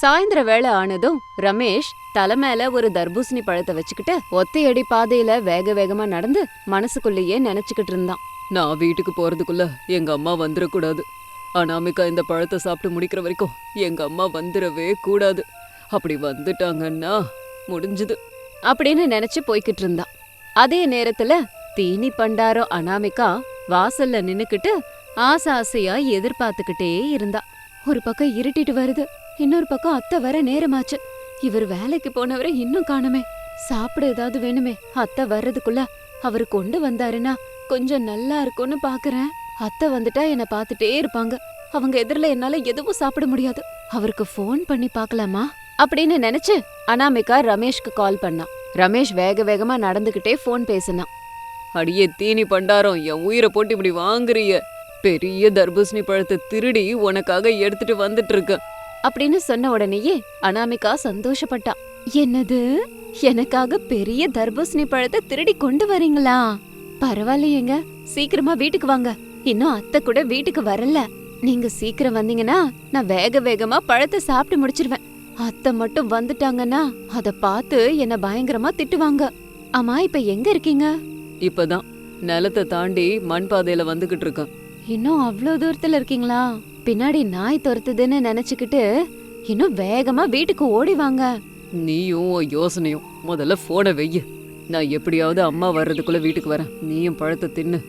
சாயந்தர வேளை ஆனதும் ரமேஷ் தலை மேல ஒரு தர்பூசணி பழத்தை வச்சுக்கிட்டு ஒத்தையடி பாதையில வேக வேகமா நடந்து மனசுக்குள்ளேயே நினைச்சுக்கிட்டு இருந்தான். நான் வீட்டுக்கு போறதுக்குள்ள எங்க அம்மா வந்துடக்கூடாது அனாமிகா இந்த பழத்தை சாப்பிட்டு முடிக்கிற வரைக்கும் எங்க அம்மா வந்துடவே கூடாது. அப்படி வந்துட்டாங்கன்னா முடிஞ்சுது. அப்படின்னு நினைச்சு போய்கிட்டு இருந்தான். அதே நேரத்துல தீனி பண்டாரம் அனாமிகா வாசல்ல நின்னுக்கிட்டு ஆசை ஆசையா எதிர்பார்த்துக்கிட்டே இருந்தா ஒரு பக்கம் இருட்டிட்டு வருது. இன்னொரு பக்கம் அத்தை வர நேரமாச்சு. இவர் வேலைக்கு போனவரை இன்னும் காணுமே. சாப்பிட ஏதாவது வேணுமே. அத்தை வர்றதுக்குள்ள அவர் கொண்டு வந்தாருன்னா கொஞ்சம் நல்லா இருக்கும்னு பாக்குறேன். அத்தை வந்துட்டா என்ன பார்த்துட்டே இருப்பாங்க. அவங்க எதிரில் என்னால எதுவும் சாப்பிட முடியாது. அவருக்கு ஃபோன் பண்ணி பார்க்கலாமா? அப்படின்னு நினைச்சு அனாமிகா ரமேஷ்க்கு கால் பண்ணான் ரமேஷ் வேக வேகமா நடந்துகிட்டே ஃபோன் பேசினான் அடியே தீனி பண்டாரம் என் உயிரை போட்டு இப்படி வாங்குறிய பெரிய தர்பூசணி பழத்தை திருடி உனக்காக எடுத்துட்டு வந்துட்டு இருக்கேன். அப்படின்னு சொன்ன உடனேயே அனாமிகா சந்தோஷப்பட்டா. என்னது? எனக்காக பெரிய தர்பூசணி பழத்தை திருடி கொண்டு வரீங்களா? பரவாயில்லையேங்க. சீக்கிரமா வீட்டுக்கு வாங்க. இன்னும் அத்தை கூட வீட்டுக்கு வரல. நீங்க சீக்கிரம் வந்தீங்கன்னா நான் வேக வேகமா பழத்தை சாப்பிட்டு முடிச்சிருவேன். அத்தை மட்டும் வந்துட்டாங்கன்னா அத பார்த்து என்ன பயங்கரமா திட்டுவாங்க. ஆமா இப்ப எங்க இருக்கீங்க? இப்பதான். நிலத்தை தாண்டி மண் பாதையில வந்துகிட்டு இருக்கேன். இன்னும் அவ்வளோ தூரத்துல இருக்கீங்களா? பின்னாடி நாய் துரத்துதுன்னு நினைச்சுக்கிட்டு இன்னும் வேகமா வீட்டுக்கு ஓடி வாங்க. நீயும் உன் யோசனையும் முதல்ல போனை வெய்யு. நான் எப்படியாவது அம்மா வர்றதுக்குள்ள வீட்டுக்கு வரேன். நீயும் பழத்தை தின்னு.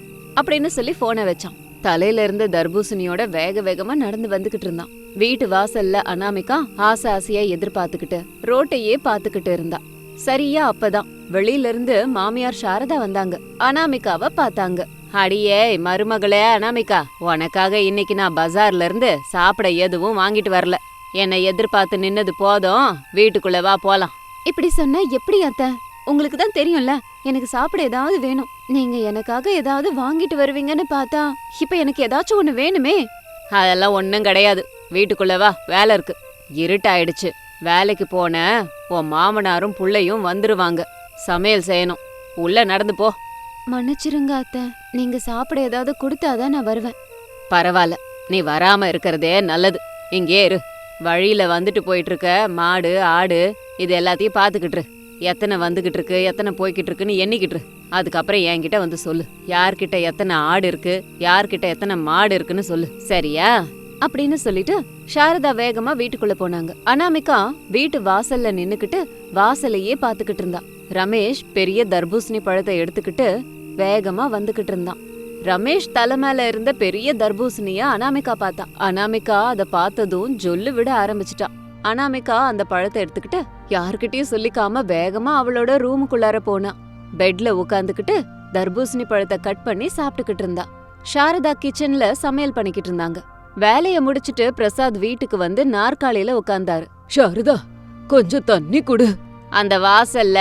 அப்படின்னு சொல்லி போனை வச்சான். தலையில இருந்த தர்பூசணியோட வேக வேகமா நடந்து வந்துகிட்டு இருந்தான். வீட்டு வாசல்ல அனாமிகா ஆசை ஆசையா எதிர்பார்த்துக்கிட்டு ரோட்டையே பாத்துக்கிட்டு இருந்தா. சரியா அப்பதான். வெளியில இருந்து மாமியார் சாரதா வந்தாங்க. அனாமிகாவை பார்த்தாங்க. அடியே மருமகளே அனாமிகா உனக்காக இன்னைக்கு நான் பஜார்ல இருந்து சாப்பிட எதுவும் வாங்கிட்டு வரல. என்னை எதிர்பார்த்து நின்னது போதும் வீட்டுக்குள்ள வா போலாம். இப்படி சொன்னா எப்படி அத்த? உங்களுக்கு தான் தெரியும்ல எனக்கு சாப்பிட ஏதாவது வேணும். நீங்க எனக்காக ஏதாவது வாங்கிட்டு வருவீங்கன்னு பார்த்தா இப்ப எனக்கு ஏதாச்சும் ஒண்ணு வேணுமே. அதெல்லாம் ஒண்ணும் கிடையாது. வீட்டுக்குள்ள வா வேலை இருக்கு. இருட்டாயிடுச்சு. வேலைக்கு போன உன் மாமனாரும் புள்ளையும் வந்துருவாங்க. சமையல் செய்யணும். உள்ள நடந்து போ. மன்னிச்சிருங்க அத்த. நீங்க சாப்பிட ஏதாவது கொடுத்தாதான் நான் வருவேன். பரவாயில்ல. நீ வராம இருக்கிறதே நல்லது. இங்கே இரு. வழியில வந்துட்டு போயிட்டு இருக்க மாடு ஆடு இது எல்லாத்தையும் பாத்துக்கிட்டு இரு. எத்தனை வந்துகிட்டு இருக்கு எத்தனை போய்கிட்டு இருக்குன்னு எண்ணிக்கிட்டு. அதுக்கப்புறம் என்கிட்ட வந்து சொல்லு. யார்கிட்ட எத்தனை ஆடு இருக்கு யார்கிட்ட எத்தனை மாடு இருக்குன்னு சொல்லு. சரியா? அப்படின்னு சொல்லிட்டு சாரதா வேகமா வீட்டுக்குள்ள போனாங்க. அனாமிகா வீட்டு வாசல்ல நின்னுக்கிட்டு வாசலையே பாத்துக்கிட்டு இருந்தா. ரமேஷ் பெரிய தர்பூசணி பழத்தை எடுத்துக்கிட்டு வேகமா வந்துகிட்டு இருந்தான். ரமேஷ் தலை மேல இருந்த பெரிய தர்பூசணிய அனாமிகா பார்த்தா அனாமிகா அத பார்த்ததும் ஜொல்லு விட ஆரம்பிச்சிட்டா அனாமிகா அந்த பழத்தை எடுத்துக்கிட்டு யார்கிட்டயும் சொல்லிக்காம வேகமா அவளோட ரூமுக்குள்ளார போனா. பெட்ல உட்காந்துக்கிட்டு தர்பூசணி பழத்தை கட் பண்ணி சாப்பிட்டுக்கிட்டு இருந்தா. சாரதா கிச்சன்ல சமையல் பண்ணிக்கிட்டு இருந்தாங்க. வேலைய முடிச்சிட்டு பிரசாத் வீட்டுக்கு வந்து நாற்காலியில உட்கார்ந்தாரு சாரதா கொஞ்சம் தண்ணி கொடு. அந்த வாசல்ல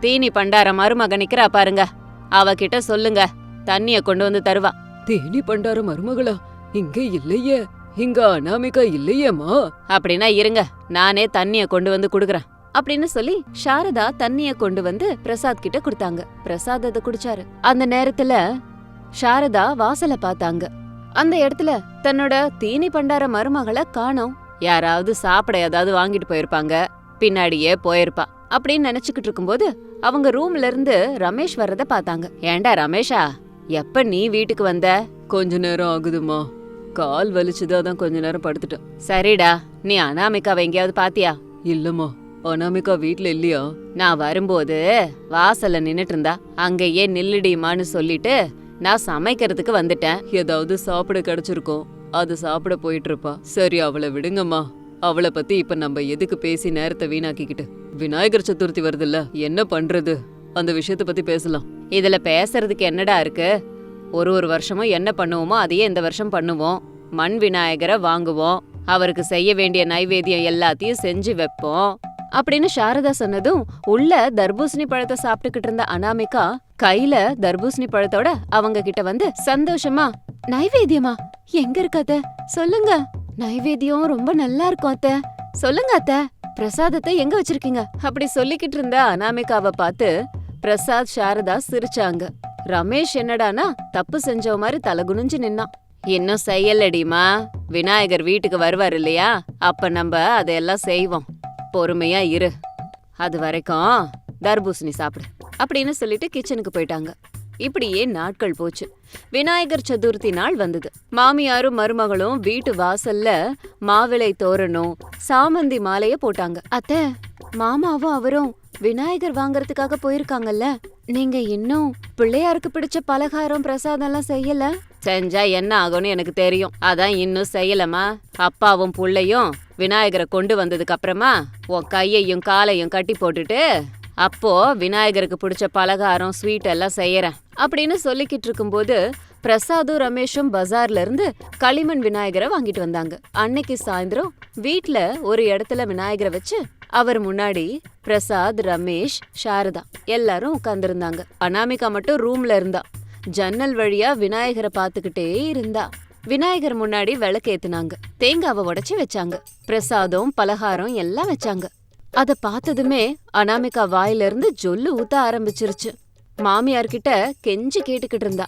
தீனி பண்டார மருமக நிக்கிறா பாருங்க. அவகிட்ட சொல்லுங்க. தண்ணிய கொண்டு வந்து தருவா. தேனி பண்டார மருமகளா? இங்க இல்லையே. இங்க அனாமிகா இல்லையேம்மா? அப்படின்னா இருங்க. நானே தண்ணிய கொண்டு வந்து குடுக்கறேன். அப்படின்னு சொல்லி சாரதா தண்ணிய கொண்டு வந்து பிரசாத் கிட்ட கொடுத்தாங்க. பிரசாத் அதை குடிச்சாரு. அந்த நேரத்துல சாரதா வாசல பார்த்தாங்க. அந்த இடத்துல தன்னோட தீனி பண்டார மருமகளை காணோம். யாராவது சாப்பிட ஏதாவது வாங்கிட்டு போயிருப்பாங்க. பின்னாடியே போயிருப்பா. அப்படின்னு நினைச்சுக்கிட்டு இருக்கும்போது அவங்க ரூம்ல இருந்து ரமேஷ் வர்றத பார்த்தாங்க. ஏண்டா ரமேஷா எப்ப நீ வீட்டுக்கு வந்த? கொஞ்ச நேரம் ஆகுதுமா கால் வலிச்சுதா தான் கொஞ்ச நேரம் படுத்துட்டேன். சரிடா நீ அனாமிகாவை எங்கேயாவது பாத்தியா? இல்லம்மா அனாமிகா வீட்ல இல்லையா? நான் வரும்போது வாசல்ல நின்னுட்டு இருந்தா அங்கேயே நில்லுடிமான்னு சொல்லிட்டு நான் சமைக்கிறதுக்கு வந்துட்டேன். ஏதாவது சாப்பிட கிடைச்சிருக்கும். அது சாப்பிட போயிட்டு இருப்பா. சரி அவளை விடுங்கம்மா. அவளை பத்தி இப்ப நம்ம எதுக்கு பேசி நேரத்தை வீணாக்கிக்கிட்டு? விநாயகர் சதுர்த்தி வருதுல்ல என்ன பண்றது? அந்த விஷயத்த பத்தி பேசலாம். இதுல பேசுறதுக்கு என்னடா இருக்கு? ஒரு ஒரு வருஷமும் என்ன பண்ணுவோமோ அதையே இந்த வருஷம் பண்ணுவோம். மண் விநாயகரை வாங்குவோம். அவருக்கு செய்ய வேண்டிய நைவேத்தியம் எல்லாத்தையும் செஞ்சு வைப்போம். அப்படின்னு சாரதா சொன்னதும் உள்ள தர்பூசணி பழத்தை சாப்பிட்டுக்கிட்டு இருந்த அனாமிகா கையில தர்பூசணி பழத்தோட அவங்க கிட்ட வந்து சந்தோஷமா? நைவேத்தியமா? எங்க இருக்கு அத்த? சொல்லுங்க. நைவேத்தியம் ரொம்ப நல்லா இருக்கும் அத்த. சொல்லுங்க அத்த. பிரசாதத்தை எங்க வச்சிருக்கீங்க? அப்படி சொல்லிக்கிட்டு இருந்த அனாமிகாவை பார்த்து பிரசாத் சாரதா சிரிச்சாங்க. ரமேஷ் என்னடானா தப்பு செஞ்சவ மாதிரி தலை குனிஞ்சு நின்னான். இன்னும் செய்யலடிமா விநாயகர் வீட்டுக்கு வருவார் இல்லையா? அப்ப நம்ம அதையெல்லாம் செய்வோம். பொறுமையா இரு. அது வரைக்கும் தர்பூசணி சாப்பிடு. அப்படின்னு சொல்லிட்டு கிச்சனுக்கு போயிட்டாங்க. இப்படியே நாட்கள் போச்சு. விநாயகர் சதுர்த்தி நாள் வந்தது. மாமியாரும் மருமகளும் வீட்டு வாசல்ல மாவிளை தோரணும் சாமந்தி மாலைய போட்டாங்க. அத்தை மாமாவும் அவரும் விநாயகர் வாங்குறதுக்காக போயிருக்காங்கல்ல. நீங்க இன்னும் பிள்ளையாருக்கு பிடிச்ச பலகாரம் பிரசாதம் எல்லாம் செய்யல? செஞ்சா என்ன ஆகும்னு எனக்கு தெரியும். அதான் இன்னும் செய்யலமா அப்பாவும் புள்ளையும் விநாயகரை கொண்டு வந்ததுக்கு அப்புறமா உன் கையையும் காலையும் கட்டி போட்டுட்டு அப்போ விநாயகருக்கு பிடிச்ச பலகாரம் ஸ்வீட் எல்லாம் செய்யறேன். அப்படின்னு சொல்லிக்கிட்டு இருக்கும்போது பிரசாதும் ரமேஷும் பஜார்ல இருந்து களிமண் விநாயகரை வாங்கிட்டு வந்தாங்க. அன்னைக்கு சாயந்தரம் வீட்ல ஒரு இடத்துல விநாயகரை வச்சு அவர் முன்னாடி பிரசாத் ரமேஷ் சாரதா எல்லாரும் உட்கார்ந்துருந்தாங்க. அனாமிகா மட்டும் ரூம்ல இருந்தா. ஜன்னல் வழியா விநாயகரை பார்த்துக்கிட்டே இருந்தா. விநாயகர் முன்னாடி விளக்கேத்துனாங்க தேங்காவை உடைச்சு வச்சாங்க. பிரசாதம் பலகாரம் எல்லாம் வச்சாங்க. அத பார்த்ததுமே அனாமிகா வாயிலிருந்து ஜொல்லு ஊத்த ஆரம்பிச்சிருச்சு. மாமியார் கிட்ட கெஞ்சி கேட்டுக்கிட்டு இருந்தா.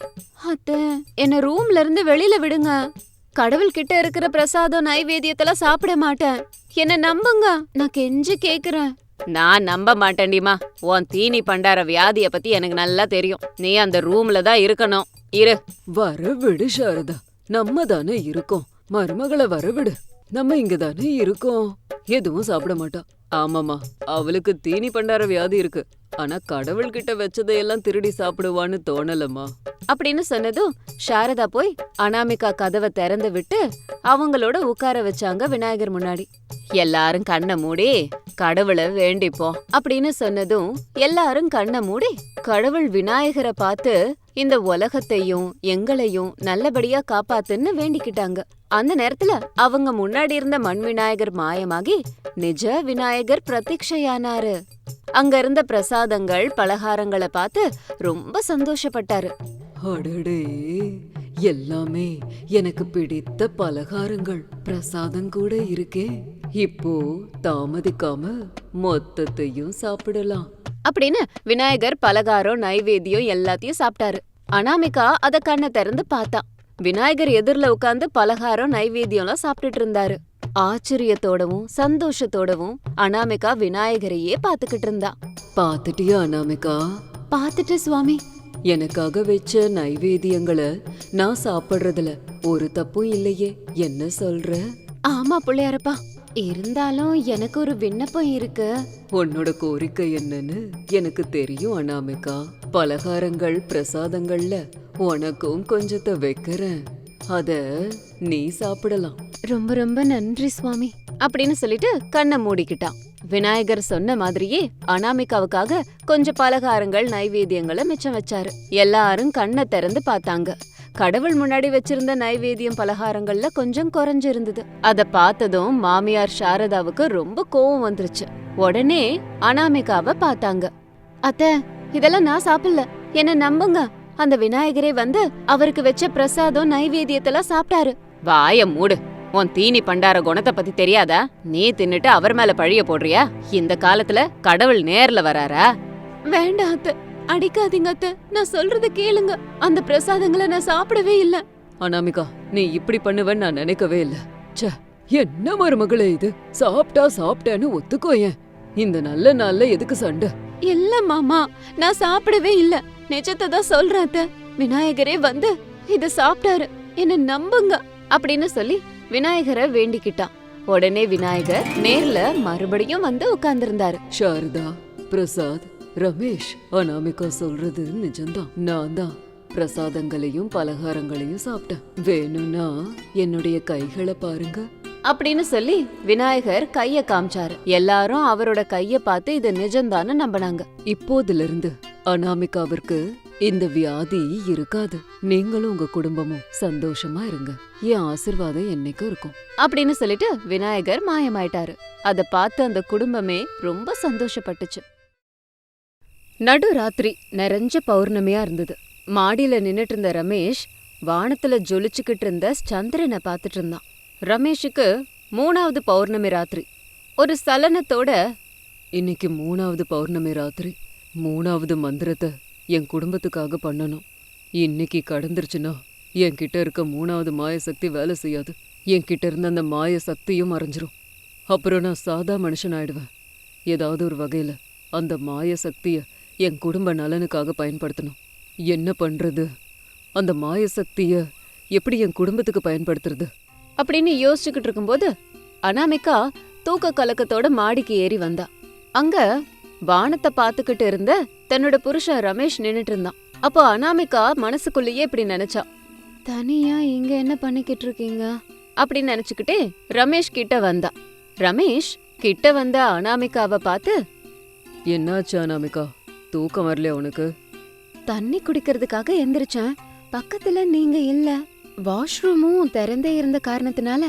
அத்தை என்ன ரூம்ல இருந்து வெளியில விடுங்க. கடவுள் கிட்ட இருக்கிற பிரசாதம் நைவேத்தியத்தெல்லாம் சாப்பிட மாட்டேன். என்ன நம்புங்க நான் கெஞ்சி கேக்குறேன். நான் நம்ப மாட்டேன்டிமா உன் தீனி பண்டார வியாதிய பத்தி எனக்கு நல்லா தெரியும். நீ அந்த ரூம்ல தான் இருக்கணும். இரு. வர விடு சாரதா. நம்ம தானே இருக்கோம். மருமகளை வர விடு நம்ம இங்க தானே இருக்கோம். எதுவும் சாப்பிட மாட்டா. ஆமாமா அவளுக்கு தீனி பண்டார வியாதி இருக்கு. ஆனா கடவுள்கிட்ட வச்சதையெல்லாம் திருடி சாப்பிடுவான்னு தோணலம்மா. அப்படின்னு சொன்னதும் சாரதா போய் அனாமிகா கதவை திறந்து விட்டு அவங்களோட உட்கார வச்சாங்க விநாயகர் முன்னாடி. எல்லாரும் கண்ணை மூடி கடவுளை வேண்டிப்போம். அப்படின்னு சொன்னதும் எல்லாரும் கண்ணை மூடி கடவுள் விநாயகரை பார்த்து இந்த உலகத்தையும் எங்களையும் நல்லபடியா காப்பாத்துன்னு வேண்டிக்கிட்டாங்க. அந்த நேரத்துல அவங்க முன்னாடி இருந்த மண் விநாயகர் மாயமாகி நிஜ விநாயகர் பிரத்யக்ஷையானாரு அங்க இருந்த பிரசாதங்கள் பலகாரங்களை பார்த்து ரொம்ப சந்தோஷப்பட்டாரு. அடடே எல்லாமே எனக்கு பிடித்த பலகாரங்கள் பிரசாதம் கூட இருக்கே. இப்போ தாமதிக்காம மொத்தத்தையும் சாப்பிடலாம். அப்படின்னு விநாயகர் பலகாரம் நைவேத்தியம் எல்லாத்தையும் சாப்பிட்டாரு. அனாமிகா அத கண்ணை திறந்து பார்த்தா. விநாயகர் எதிர்ல உட்கார்ந்து பலகாரம் நைவேத்தியம்லாம் சாப்பிட்டுட்டு இருந்தாரு. ஆச்சரியத்தோடவும் சந்தோஷத்தோடவும் அனாமிகா விநாயகரையே பாத்துக்கிட்டு இருந்தா. பாத்துட்டியா அனாமிகா? பாத்துட்டு சுவாமி. எனக்காக வச்ச நைவேத்தியங்களை நான் சாப்பிடுறதுல ஒரு தப்பும் இல்லையே. என்ன சொல்ற? ஆமா பிள்ளையாரப்பா. இருந்தாலும் எனக்கு ஒரு விண்ணப்பம் இருக்கு. உன்னோட கோரிக்கை என்னன்னு எனக்கு தெரியும் அனாமிகா. பலகாரங்கள் பிரசாதங்கள்ல உனக்கும் கொஞ்சத்தை வைக்கிறேன். அத நீ சாப்பிடலாம். ரொம்ப ரொம்ப நன்றி சுவாமி. அப்படின்னு சொல்லிட்டு கண்ணை மூடிக்கிட்டான். விநாயகர் சொன்ன மாதிரியே அனாமிகாவுக்காக கொஞ்சம் பலகாரங்கள் நைவேத்தியங்களை மிச்சம் வச்சாரு. எல்லாரும் கண்ணை திறந்து பார்த்தாங்க. கடவுள் முன்னாடி வச்சிருந்த நைவேத்தியம் பலகாரங்கள்ல கொஞ்சம் குறைஞ்சிருந்தது. அத பார்த்ததும் மாமியார் சாரதாவுக்கு ரொம்ப கோவம் வந்துருச்சு. உடனே அனாமிகாவை பார்த்தாங்க. அத்தை இதெல்லாம் நான் சாப்பிடல. என்ன நம்புங்க. அந்த விநாயகரே வந்து அவருக்கு வச்ச பிரசாதம் நைவேத்தியத்தெல்லாம் சாப்பிட்டாரு. வாய மூடு. உன் தீனி பண்டார குணத்தை பத்தி தெரியாதா? நீ தின்னுட்டு அவர் மேல பழிய போடுறியா? இந்த காலத்துல கடவுள் நேர்ல வராரா? வேண்டாம் அத்தை. அடிக்காதீங்க அத்தை. நான் சொல்றத கேளுங்க. அந்த பிரசாதங்களை நான் சாப்பிடவே இல்ல. அனாமிகா நீ இப்படி பண்ணுவேன்னு நான் நினைக்கவே இல்ல. ச்சே என்ன மருமகளே இது? சாப்பிட்டா சாப்பிட்டேன்னு ஒத்துக்கோயேன் இந்த நல்ல நாள்ல எதுக்கு சண்டை? இல்ல மாமா. நான் சாப்பிடவே இல்ல. நிஜத்தை தான் சொல்றேன் விநாயகரே வந்து இத சாப்பிட்டாரு. என்ன நம்புங்க அப்படின்னு சொல்லி விநாயகரை வேண்டிக்கிட்டான். உடனே விநாயகர் நேர்ல மறுபடியும் வந்து உட்கார்ந்திருந்தாரு. சாரதா பிரசாத் ரமேஷ் அனாமிகா சொல்றது நிஜம்தான். நான் தான் பிரசாதங்களையும் பலகாரங்களையும் சாப்பிட்டேன். வேணும்னா என்னுடைய கைகளை பாருங்க. அப்படின்னு சொல்லி விநாயகர் கைய காமிச்சாரு. எல்லாரும் அவரோட கைய பார்த்து இது நிஜம்தான்னு நம்பினாங்க. இப்போதுல இருந்து அனாமிகாவிற்கு இந்த வியாதி இருக்காது. நீங்களும் உங்க குடும்பமும் சந்தோஷமா இருங்க. என் ஆசிர்வாதம் என்னைக்கும் இருக்கும். அப்படின்னு சொல்லிட்டு விநாயகர் மாயமாயிட்டாரு. அத பார்த்து அந்த குடும்பமே ரொம்ப சந்தோஷப்பட்டுச்சு. நடு ராத்திரி நிறைஞ்ச பௌர்ணமியா இருந்தது. மாடியில நின்னுட்டு இருந்த ரமேஷ் வானத்துல ஜொலிச்சுக்கிட்டு இருந்த சந்திரனை பார்த்துட்டு இருந்தான். ரமேஷுக்கு மூணாவது பௌர்ணமி ராத்திரி. ஒரு சலனத்தோட இன்னைக்கு மூணாவது பௌர்ணமி ராத்திரி. மூணாவது மந்திரத்தை என் குடும்பத்துக்காக பண்ணணும். இன்னைக்கு கடந்துருச்சுன்னா என்கிட்ட இருக்க மூணாவது மாய சக்தி வேலை செய்யாது. என்கிட்ட இருந்த அந்த மாய சக்தியும் மறைஞ்சிரும். அப்புறம் நான் சாதா மனுஷன் ஆயிடுவேன் ஏதாவது ஒரு வகையில் அந்த மாய சக்தியை என் குடும்ப நலனுக்காக பயன்படுத்தணும். என்ன பண்றது? அந்த மாய சக்தியை எப்படி என் குடும்பத்துக்கு பயன்படுத்துறது? அப்படின்னு யோசிச்சுக்கிட்டு இருக்கும்போது அனாமிகா தூக்க கலக்கத்தோட மாடிக்கு ஏறி வந்தா. அங்க வானத்தை பாத்துக்கிட்டு இருந்த தன்னோட புருஷன் ரமேஷ் நின்னுட்டு இருந்தான். அப்போ அனாமிகா மனசுக்குள்ளேயே இப்படி நினைச்சா. தனியா இங்க என்ன பண்ணிக்கிட்டு இருக்கீங்க? அப்படின்னு நினைச்சுக்கிட்டே ரமேஷ் கிட்ட வந்தா. ரமேஷ் கிட்ட வந்த அனாமிகாவை பார்த்து என்னாச்சு அனாமிகா? தூக்கம் வரலையா உனக்கு? தண்ணி குடிக்கிறதுக்காக எந்திரிச்சேன். பக்கத்துல நீங்க இல்ல. வாஷ்ரூமும் திறந்தே இருந்த காரணத்தினால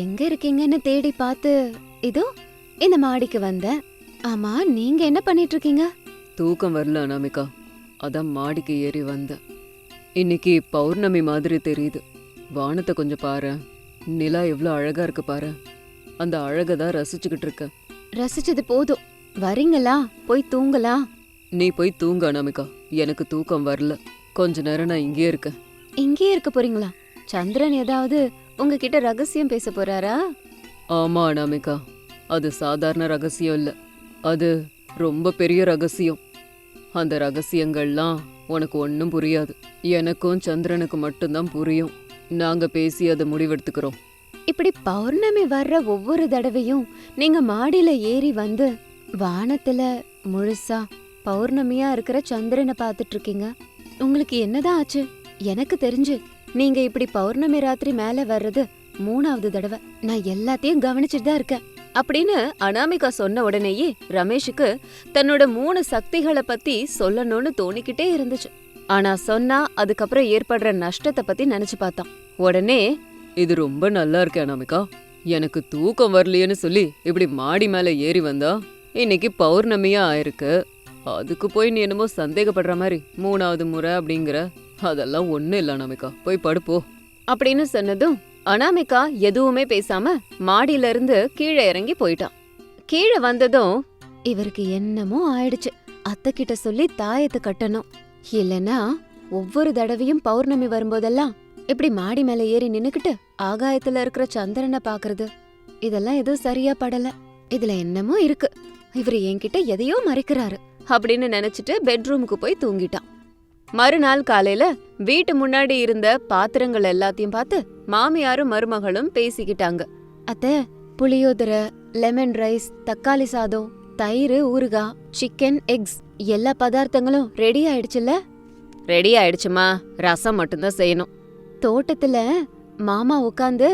எங்க இருக்கீங்கன்னு தேடி பார்த்து இதோ இந்த மாடிக்கு வந்தேன். ஆமா நீங்க என்ன பண்ணிட்டு இருக்கீங்க தூக்கம் வரல அனாமிகா. அதான் மாடிக்கு ஏறி வந்தேன். இன்னைக்கு பௌர்ணமி மாதிரி தெரியுது. வானத்தை கொஞ்சம் பாரு. நிலா எவ்வளோ அழகா இருக்கு பாரு. அந்த அழகை தான் ரசிச்சுக்கிட்டு இருக்கேன் ரசிச்சது போதும். வரீங்களா? போய் தூங்கலாம் நீ போய் தூங்க அனாமிகா. எனக்கு தூக்கம் வரல. கொஞ்ச நேரம் நான் இங்கேயே இருக்கேன். இங்கேயே இருக்க போறீங்களா? சந்திரன் ஏதாவது உங்ககிட்ட ரகசியம் பேச போறாரா? ஆமா அனாமிகா. அது சாதாரண ரகசியம் இல்லை. அது ரொம்ப பெரிய ரகசியம். அந்த ரகசியங்கள்லாம் உனக்கு ஒன்றும் புரியாது. எனக்கும் சந்திரனுக்கு மட்டும்தான் புரியும். நாங்க பேசி அதை முடிவெடுத்துக்கிறோம். இப்படி பௌர்ணமி வர்ற ஒவ்வொரு தடவையும் நீங்க மாடியில ஏறி வந்து வானத்துல முழுசா பௌர்ணமியா இருக்கிற சந்திரனை பார்த்துட்டு இருக்கீங்க. உங்களுக்கு என்னதான் ஆச்சு? எனக்கு தெரிஞ்சு நீங்க இப்படி பௌர்ணமி ராத்திரி மேல வர்றது மூணாவது தடவை. நான் எல்லாத்தையும் கவனிச்சுட்டு தான் இருக்கேன். அப்படின்னு அனாமிகா சொன்ன உடனேயே ரமேஷுக்கு தன்னோட மூணு சக்திகளை பத்தி சொல்லணும்னு தோணிக்கிட்டே இருந்துச்சு. ஆனா சொன்னா அதுக்கப்புறம் ஏற்படுற நஷ்டத்தை பத்தி நினைச்சு பார்த்தான். உடனே இது ரொம்ப நல்லா இருக்கு அனாமிகா. எனக்கு தூக்கம் வரலையேன்னு சொல்லி இப்படி மாடி மேல ஏறி வந்தா இன்னைக்கு பௌர்ணமியா ஆயிருக்கு. அதுக்கு போய் நீ என்னமோ சந்தேகப்படுற மாதிரி மூணாவது முறை அப்படிங்கிற. அதெல்லாம் ஒன்றும் இல்லை அனாமிகா. போய் படுப்போ. அப்படின்னு சொன்னதும் அனாமிகா எதுவுமே பேசாம மாடியில இருந்து கீழே இறங்கி போயிட்டான் கீழே வந்ததும் இவருக்கு என்னமோ ஆயிடுச்சு. அத்தை கிட்ட சொல்லி தாயத்தை கட்டணும். இல்லனா ஒவ்வொரு தடவையும் பௌர்ணமி வரும்போதெல்லாம் இப்படி மாடி மேல ஏறி நின்னுக்கிட்டு ஆகாயத்துல இருக்கிற சந்திரனை பாக்குறது. இதெல்லாம் எதுவும் சரியா படல. இதுல என்னமோ இருக்கு. இவர் என்கிட்ட எதையோ மறைக்கிறாரு. அப்படின்னு நினைச்சிட்டு பெட்ரூமுக்கு போய் தூங்கிட்டான். மறுநாள் காலையில வீட்டு முன்னாடி இருந்த பாத்திரங்கள் எல்லாத்தையும் பார்த்து மாமியாரும் மருமகளும் பேசிக்கிட்டாங்க. அத்தை புளியோதரை லெமன் ரைஸ் தக்காளி சாதம் தயிர் ஊறுகாய் சிக்கன் எக்ஸ் எல்லா பதார்த்தங்களும் ரெடி ஆயிடுச்சுல்ல? ரெடி ஆயிடுச்சுமா? ரசம் மட்டும்தான் செய்யணும். தோட்டத்துல மாமா உட்காந்து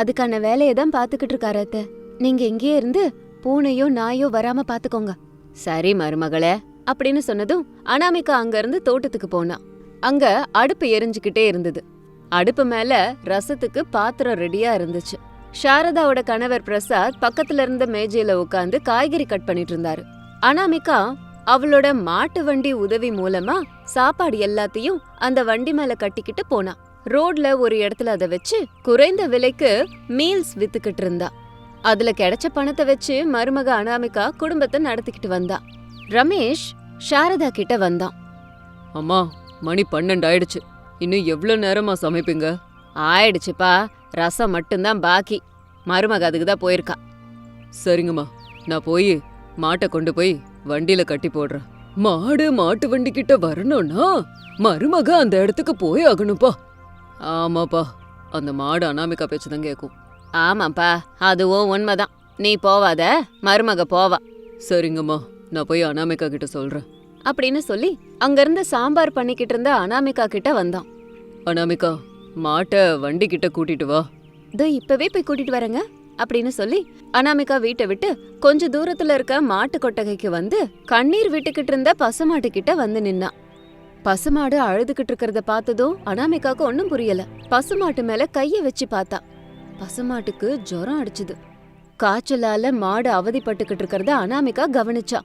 அதுக்கான வேலையை தான் பாத்துக்கிட்டு இருக்காரு அத்தை. நீங்க இங்கேயே இருந்து பூனையோ நாயோ வராம பாத்துக்கோங்க சரி மருமகளே அப்படின்னு சொன்னதும் அனாமிகா அங்க இருந்து தோட்டத்துக்கு போனா. அங்க அடுப்பு எரிஞ்சுக்கிட்டே இருந்தது. அடுப்பு மேல ரசத்துக்கு பாத்திரம் ரெடியா இருந்துச்சு. சாரதாவோட கணவர் பிரசாத் பக்கத்துல இருந்த மேஜையில உட்காந்து காய்கறி கட் பண்ணிட்டு இருந்தாரு. அனாமிகா அவளோட மாட்டு வண்டி உதவி மூலமா சாப்பாடு எல்லாத்தையும் அந்த வண்டி மேல கட்டிக்கிட்டு போனா. ரோட்ல ஒரு இடத்துல அதை வச்சு குறைந்த விலைக்கு மீல்ஸ் வித்துக்கிட்டு இருந்தா. அதுல கிடைச்ச பணத்தை வச்சு மருமக அனாமிகா குடும்பத்தை நடத்திக்கிட்டு வந்தா. ரமேஷ் சாரதா கிட்ட வந்தான். அம்மா மணி பன்னெண்டு ஆயிடுச்சு. இன்னும் எவ்வளோ நேரமா சமைப்பீங்க? ஆயிடுச்சுப்பா. ரசம் மட்டும்தான் பாக்கி. மருமக அதுக்கு தான் போயிருக்கா. சரிங்கம்மா. நான் போய் மாட்டை கொண்டு போய் வண்டியில கட்டி போடுறேன். மாடு மாட்டு வண்டி கிட்ட வரணும்னா மருமக அந்த இடத்துக்கு போய் ஆகணும்ப்பா. ஆமாப்பா. அந்த மாடு அனாமிகா பேச்சு தான் கேட்கும் ஆமாப்பா அதுவும் உண்மைதான். நீ போவாத மருமக போவா. சரிங்கம்மா நான் போய் அனாமிகா கிட்ட சொல்றேன். அப்படின்னு சொல்லி அங்கிருந்து சாம்பார் பண்ணிக்கிட்டு இருந்த அனாமிகா கிட்ட வந்தான். அனாமிகா மாட்டை வண்டி கிட்ட கூட்டிட்டு வா. இதோ இப்பவே போய் கூட்டிட்டு வரேங்க அப்படின்னு சொல்லி அனாமிகா வீட்டை விட்டு கொஞ்ச தூரத்துல இருக்க மாட்டு கொட்டகைக்கு வந்து கண்ணீர் விட்டுக்கிட்டு இருந்த பசுமாட்டு கிட்ட வந்து நின்னான் பசுமாடு அழுதுகிட்டு இருக்கிறத பார்த்ததும் அனாமிகாக்கு ஒன்னும் புரியல. பசுமாட்டு மேல கைய வச்சு பார்த்தா. பசுமாட்டுக்கு ஜுரம் அடிச்சுது. காய்ச்சலால மாடு அவதிப்பட்டுக்கிட்டு இருக்கிறத அனாமிகா கவனிச்சா.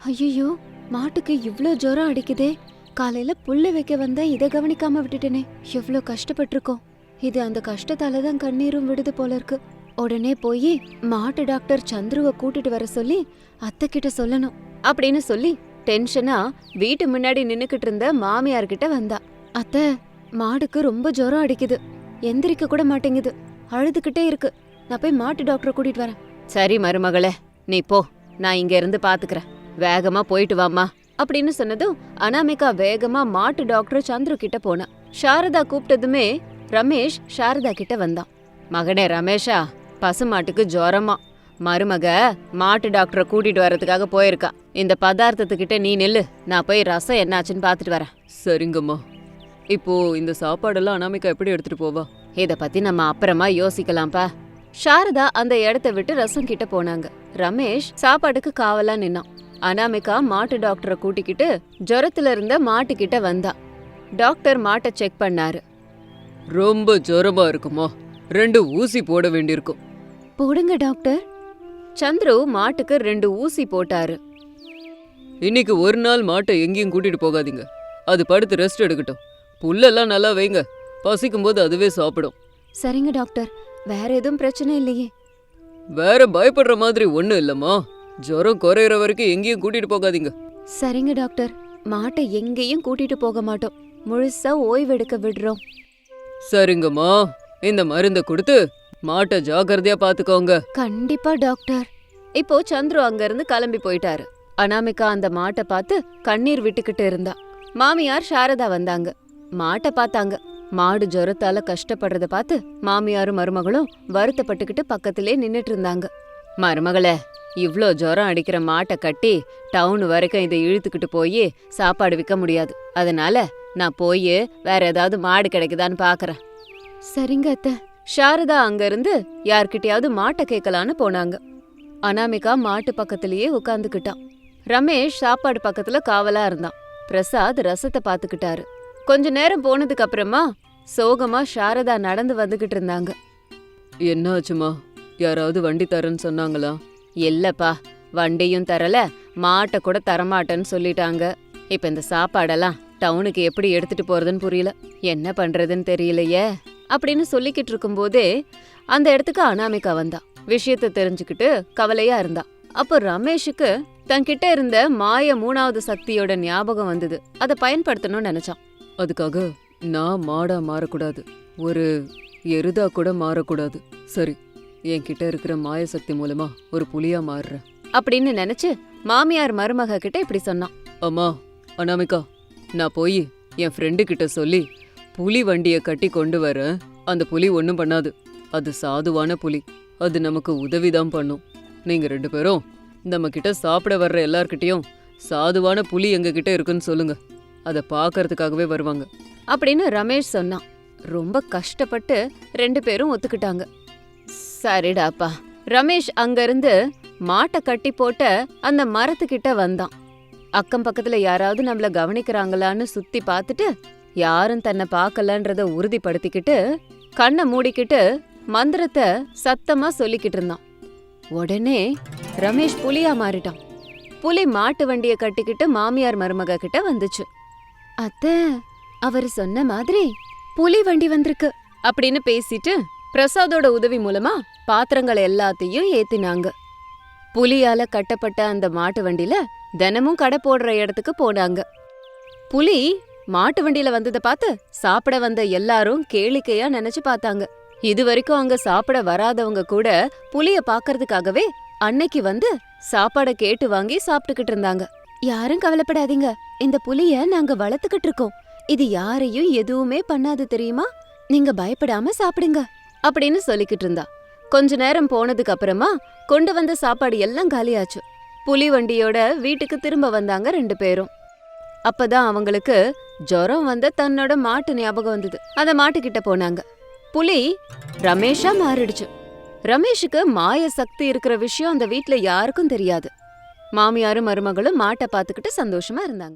ஐயோ மாட்டுக்கு இவ்ளோ ஜுரம் அடிக்குதே. காலையில புல்லு வைக்க வந்தா இதை கவனிக்காம விட்டுட்டேனே. எவ்ளோ கஷ்டப்பட்டிருக்கோம். இது அந்த கஷ்டத்தால தான் கண்ணீரும் விடுது போல இருக்கு. உடனே போய் மாட்டு டாக்டர் சந்துருவ கூட்டிட்டு வர சொல்லி அத்தை கிட்ட சொல்லணும் அப்படின்னு சொல்லி டென்ஷனா வீட்டு முன்னாடி நின்னுக்கிட்டு இருந்த மாமியார்கிட்ட வந்தா. அத்தை மாடுக்கு ரொம்ப ஜுரம் அடிக்குது. எந்திரிக்க கூட மாட்டேங்குது. அழுதுகிட்டே இருக்கு. நான் போய் மாட்டு டாக்டரை கூட்டிட்டு வரேன். சரி மருமகளே நீ போ. நான் இங்க இருந்து பாத்துக்கறேன். வேகமா போயிட்டு வாம்மா. அப்படின்னு சொன்னதும் அனாமிகா வேகமா மாட்டு டாக்டர் சந்துரு கிட்ட போனா. சாரதா கூப்பிட்டதுமே ரமேஷ் சாரதா கிட்ட வந்தான். மகனே ரமேஷா பசுமாட்டுக்கு ஜுரமா மருமக மாட்டு டாக்டரை கூட்டிட்டு வர்றதுக்காக போயிருக்கா. இந்த பதார்த்தத்துக்கிட்ட நீ நில்லு. நான் போய் ரசம் என்னாச்சுன்னு பாத்துட்டு வரேன். சரிங்கம்மா. இப்போ இந்த சாப்பாடெல்லாம் அனாமிகா எப்படி எடுத்துட்டு போவா? இத பத்தி நம்ம அப்புறமா யோசிக்கலாம்ப்பா. சாரதா அந்த இடத்த விட்டு ரசம் கிட்ட போனாங்க. ரமேஷ் சாப்பாட்டுக்கு காவலா நின்னான். அனாமிகா மாட்டு டாக்டரை கூட்டிக்கிட்டு ஜுரத்துல இருந்த மாட்டு கிட்ட வந்தா. டாக்டர் மாட்டை செக் பண்ணாரு. ரொம்ப ஜுரமா இருக்குமா? ரெண்டு ஊசி போட வேண்டியிருக்கும். போடுங்க டாக்டர். சந்துரு மாட்டுக்கு ரெண்டு ஊசி போட்டாரு. இன்னைக்கு ஒரு நாள் மாட்டை எங்கேயும் கூட்டிட்டு போகாதீங்க. அது படுத்து ரெஸ்ட் எடுக்கட்டும். புல்லெல்லாம் நல்லா வைங்க. பசிக்கும் போது அதுவே சாப்பிடும். சரிங்க டாக்டர். வேற எதுவும் பிரச்சனை இல்லையே. வேற பயப்படுற மாதிரி ஒண்ணும் இல்லம்மா. ஜுரம் குறையிற வரைக்கும் எங்கேயும் கூட்டிட்டு போகாதீங்க. சரிங்க டாக்டர். மாட்டை எங்கேயும் கூட்டிட்டு போக மாட்டோம். முழுசா ஓய்வெடுக்க விடுறோம். சரிங்கம்மா. இந்த மருந்தை கொடுத்து மாட்டை ஜாக்கிரதையா பாத்துக்கோங்க. கண்டிப்பா டாக்டர். இப்போ சந்துரு அங்க இருந்து கிளம்பி போயிட்டாரு. அனாமிகா அந்த மாட்டை பார்த்து கண்ணீர் விட்டுக்கிட்டு இருந்தா. மாமியார் சாரதா வந்தாங்க. மாட்டை பார்த்தாங்க. மாடு ஜுரத்தால கஷ்டப்படுறத பார்த்து மாமியாரும் மருமகளும் வருத்தப்பட்டுக்கிட்டு பக்கத்திலே நின்னுட்டு இருந்தாங்க மருமகளே இவ்ளோ ஜுரம் அடிக்கிற மாட்டை கட்டி டவுன் வரைக்கும் இதை இழுத்துக்கிட்டு போய் சாப்பாடு விற்க முடியாது. அதனால நான் போய் வேற ஏதாவது மாடு கிடைக்குதான்னு பாக்குறேன் சரிங்க அத்தை. சாரதா அங்க இருந்து யார்கிட்டயாவது மாட்டை கேட்கலான்னு போனாங்க. அனாமிகா மாட்டு பக்கத்திலேயே உட்காந்துக்கிட்டான் ரமேஷ் சாப்பாடு பக்கத்துல காவலா இருந்தான். பிரசாத் ரசத்தை பாத்துக்கிட்டாரு கொஞ்ச நேரம் போனதுக்கு அப்புறமா சோகமா சாரதா நடந்து வந்துகிட்டு இருந்தாங்க. என்னாச்சுமா? யாராவது வண்டி தரேன்னு சொன்னாங்களா? இல்லப்பா வண்டியும் தரல மாட்டை கூட தரமாட்டேன்னு சொல்லிட்டாங்க. இப்ப இந்த சாப்பாடெல்லாம் டவுனுக்கு எப்படி எடுத்துட்டு போறதுன்னு புரியல. என்ன பண்றதுன்னு தெரியலையே அப்படின்னு சொல்லிக்கிட்டு இருக்கும்போதே அந்த இடத்துக்கு அனாமிகா வந்தா. விஷயத்த தெரிஞ்சுக்கிட்டு கவலையா இருந்தா. அப்போ ரமேஷுக்கு தன்கிட்ட இருந்த மாய மூணாவது சக்தியோட ஞாபகம் வந்தது. அதை பயன்படுத்தணும்னு நினைச்சான். அதுக்காக நான் மாடா மாறக்கூடாது. ஒரு எருதா கூட மாறக்கூடாது. சரி என்கிட்ட இருக்கிற மாய சக்தி மூலமா ஒரு புலியா மாறுறேன். அப்படின்னு நினைச்சு மாமியார் மருமக கிட்ட இப்படி சொன்னான். அம்மா அனாமிகா நான் போய் என் ஃப்ரெண்டு கிட்ட சொல்லி புலி வண்டியை கட்டி கொண்டு வரேன். அந்த புலி ஒன்றும் பண்ணாது. அது சாதுவான புலி. அது நமக்கு உதவிதான் பண்ணும். நீங்க ரெண்டு பேரும் நம்ம கிட்ட சாப்பிட வர்ற எல்லார்கிட்டயும் சாதுவான புலி எங்க கிட்ட இருக்குன்னு சொல்லுங்க. அதை பார்க்கறதுக்காகவே வருவாங்க. அப்படின்னு ரமேஷ் சொன்னான். ரொம்ப கஷ்டப்பட்டு ரெண்டு பேரும் ஒத்துக்கிட்டாங்க. சரிடாப்பா. ரமேஷ் அங்கிருந்து மாட்டை கட்டி போட்ட அந்த மரத்துக்கிட்ட வந்தான். அக்கம் பக்கத்துல யாராவது நம்மள கவனிக்கிறாங்களான்னு சுத்தி பார்த்துட்டு யாரும் தன்னை பார்க்கலன்றத உறுதிப்படுத்திக்கிட்டு கண்ணை மூடிக்கிட்டு மந்திரத்தை சத்தமா சொல்லிக்கிட்டு இருந்தான். உடனே ரமேஷ் புலியா மாறிட்டான். புலி மாட்டு வண்டியை கட்டிக்கிட்டு மாமியார் மருமக கிட்ட வந்துச்சு. அத்த அவர் சொன்ன மாதிரி புலி வண்டி வந்திருக்கு அப்படின்னு பேசிட்டு பிரசாதோட உதவி மூலமா பாத்திரங்கள் எல்லாத்தையும் ஏத்தினாங்க. புலியால கட்டப்பட்ட அந்த மாட்டு வண்டியில தினமும் கடை போடுற இடத்துக்கு போனாங்க. புலி மாட்டு வண்டியில வந்ததை பார்த்து சாப்பிட வந்த எல்லாரும் கேளிக்கையா நினைச்சு பார்த்தாங்க. இது வரைக்கும் அங்க சாப்பிட வராதவங்க கூட புலிய பாக்கறதுக்காகவே அன்னைக்கு வந்து சாப்பாட கேட்டு வாங்கி சாப்பிட்டுக்கிட்டு இருந்தாங்க. யாரும் கவலைப்படாதீங்க. இந்த புலிய நாங்க வளர்த்துக்கிட்டு இருக்கோம். இது யாரையும் எதுவுமே பண்ணாது தெரியுமா? நீங்க பயப்படாம சாப்பிடுங்க. அப்படின்னு சொல்லிக்கிட்டு இருந்தா. கொஞ்ச நேரம் போனதுக்கு அப்புறமா கொண்டு வந்த சாப்பாடு எல்லாம் காலியாச்சு. புலி வண்டியோட வீட்டுக்கு திரும்ப வந்தாங்க ரெண்டு பேரும். அப்பதான் அவங்களுக்கு ஜுரம் வந்த தன்னோட மாட்டு ஞாபகம் வந்தது. அந்த மாட்டுக்கிட்ட போனாங்க. புலி ரமேஷா மாறிடுச்சு. ரமேஷுக்கு மாய சக்தி இருக்கிற விஷயம் அந்த வீட்டுல யாருக்கும் தெரியாது. மாமியாரும் மருமகளும் மாட்டை பார்த்துக்கிட்டு சந்தோஷமா இருந்தாங்க.